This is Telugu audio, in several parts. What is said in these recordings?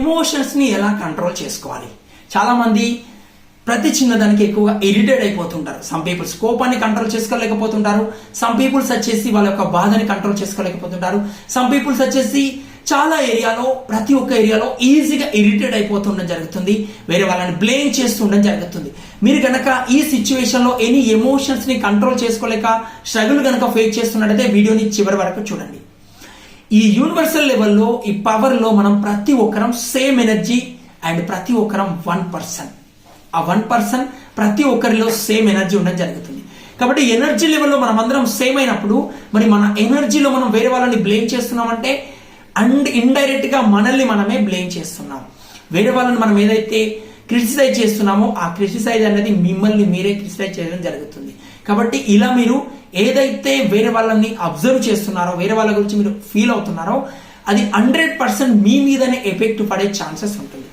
ఎమోషన్స్ని ఎలా కంట్రోల్ చేసుకోవాలి? చాలామంది ప్రతి చిన్నదానికి ఎక్కువగా ఇరిటేట్ అయిపోతుంటారు. సమ్ పీపుల్స్ కోపాన్ని కంట్రోల్ చేసుకోలేకపోతుంటారు. సమ్ పీపుల్స్ వచ్చేసి వాళ్ళ యొక్క బాధని కంట్రోల్ చేసుకోలేకపోతుంటారు. సమ్ పీపుల్స్ వచ్చేసి చాలా ఏరియాలో ప్రతి ఒక్క ఏరియాలో ఈజీగా ఇరిటేట్ అయిపోతుండడం జరుగుతుంది. వేరే వాళ్ళని బ్లేమ్ చేస్తుండడం జరుగుతుంది. మీరు కనుక ఈ సిచ్యువేషన్లో ఎనీ ఎమోషన్స్ని కంట్రోల్ చేసుకోలేక స్ట్రగుల్ గనక ఫేస్ చేస్తున్నట్టయితే వీడియోని చివరి వరకు చూడండి. ఈ యూనివర్సల్ లెవెల్లో ఈ పవర్లో మనం ప్రతి ఒక్కరం సేమ్ ఎనర్జీ అండ్ ప్రతి ఒక్కరం వన్ పర్సన్ ఆ వన్ పర్సన్ ప్రతి ఒక్కరిలో సేమ్ ఎనర్జీ ఉండడం జరుగుతుంది. కాబట్టి ఎనర్జీ లెవెల్లో మనం అందరం సేమ్ అయినప్పుడు మరి మన ఎనర్జీలో మనం వేరే వాళ్ళని బ్లేమ్ చేస్తున్నామంటే అండ్ ఇండైరెక్ట్గా మనల్ని మనమే బ్లేమ్ చేస్తున్నాం. వేరే వాళ్ళని మనం ఏదైతే క్రిటిసైజ్ చేస్తున్నామో ఆ క్రిటిసైజ్ అనేది మిమ్మల్ని మీరే క్రిటిసైజ్ చేయడం జరుగుతుంది. కాబట్టి ఇలా మీరు ఏదైతే వేరే వాళ్ళని అబ్జర్వ్ చేస్తున్నారో వేరే వాళ్ళ గురించి మీరు ఫీల్ అవుతున్నారో అది హండ్రెడ్ పర్సెంట్ మీ మీదనే ఎఫెక్ట్ పడే ఛాన్సెస్ ఉంటుంది.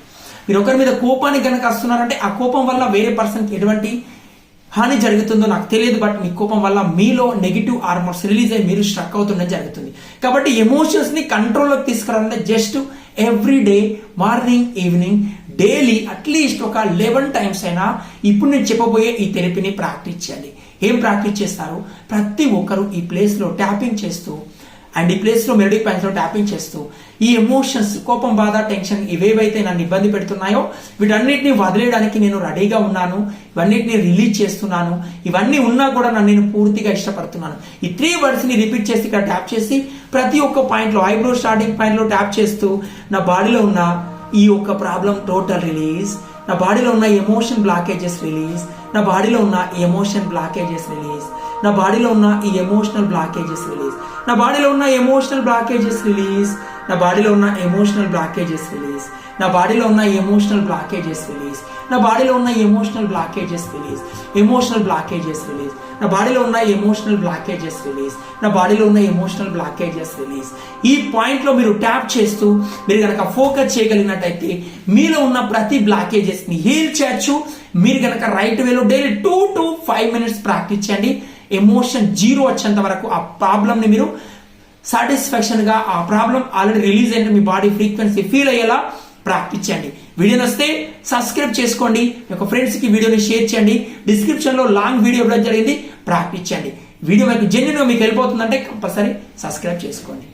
మీరు ఒకరి మీద కోపానికి కనుక వస్తున్నారంటే ఆ కోపం వల్ల వేరే పర్సన్కి ఎటువంటి హాని జరుగుతుందో నాకు తెలియదు బట్ మీ కోపం వల్ల మీలో నెగిటివ్ హార్మోన్స్ రిలీజ్ అయ్యి మీరు స్ట్రక్ అవుతుండడం జరుగుతుంది. కాబట్టి ఎమోషన్స్ని కంట్రోల్లోకి తీసుకురావాలంటే just every day morning evening daily at least ఒక లెవెన్ టైమ్స్ అయినా ఇప్పుడు నేను చెప్పబోయే ఈ థెరపీని ప్రాక్టీస్ చేయండి. ఏం ప్రాక్టీస్ చేస్తారు? ప్రతి ఒక్కరు ఈ ప్లేస్లో ట్యాపింగ్ చేస్తూ అండ్ ఈ ప్లేస్లో మెలడీ పాయింట్స్లో ట్యాపింగ్ చేస్తూ ఈ ఎమోషన్స్ కోపం బాధ టెన్షన్ ఇవేవైతే నన్ను ఇబ్బంది పెడుతున్నాయో వీటన్నిటిని వదిలేయడానికి నేను రెడీగా ఉన్నాను. ఇవన్నిటిని రిలీజ్ చేస్తున్నాను. ఇవన్నీ ఉన్నా కూడా నన్ను నేను పూర్తిగా ఇష్టపడుతున్నాను. ఈ త్రీ వర్డ్స్ని రిపీట్ చేసి ఇక్కడ ట్యాప్ చేసి ప్రతి ఒక్క పాయింట్లో ఐబ్రో స్టార్టింగ్ పాయింట్లో ట్యాప్ చేస్తూ నా బాడీలో ఉన్న ఈ ఒక్క ప్రాబ్లం టోటల్ రిలీజ్ నా బాడీలో ఉన్న ఎమోషన్ బ్లాకేజెస్ రిలీజ్ నా బాడీలో ఉన్న ఎమోషన్ బ్లాకేజెస్ రిలీజ్ నా బాడీలో ఉన్న ఈ ఎమోషనల్ బ్లాకేజెస్ రిలీజ్ నా బాడీలో ఉన్న ఎమోషనల్ బ్లాకేజెస్ రిలీజ్ నా బాడీలో ఉన్న ఎమోషనల్ బ్లాకేజెస్ రిలీజ్ నా బాడీలో ఉన్న ఎమోషనల్ బ్లాకేజెస్ రిలీజ్ నా బాడీలో ఉన్న emotional blockages release emotional blockages release నా బాడీలో ఉన్న ఎమోషనల్ బ్లాకేజెస్ రిలీజ్ నా బాడీలో ఉన్న ఎమోషనల్ బ్లాకేజెస్ రిలీజ్ ఈ పాయింట్లో మీరు ట్యాప్ చేస్తూ మీరు కనుక ఫోకస్ చేయగలిగినట్టయితే మీలో ఉన్న ప్రతి బ్లాకేజెస్ని హీల్ చేయొచ్చు. మీరు కనుక రైట్ వేలో daily two to five minutes practice చేయండి. ఎమోషన్ జీరో వచ్చేంత వరకు ఆ ప్రాబ్లంని మీరు సాటిస్ఫాక్షన్గా ఆ ప్రాబ్లం ఆల్రెడీ రిలీజ్ అయిన మీ బాడీ ఫ్రీక్వెన్సీ ఫీల్ అయ్యేలా ప్రాక్టీస్ చేయండి వీడియో నస్తే సబ్స్క్రైబ్ చేసుకోండి. మీ యొక్క ఫ్రెండ్స్కి వీడియోని షేర్ చేయండి. డిస్క్రిప్షన్లో లాంగ్ వీడియో ఇవ్వడం జరిగింది. ప్రాక్టీస్ చేయండి వీడియో మీకు జెన్యున్ మీకు వెళ్ళిపోతుందంటే కంపల్సరీ సబ్స్క్రైబ్ చేసుకోండి.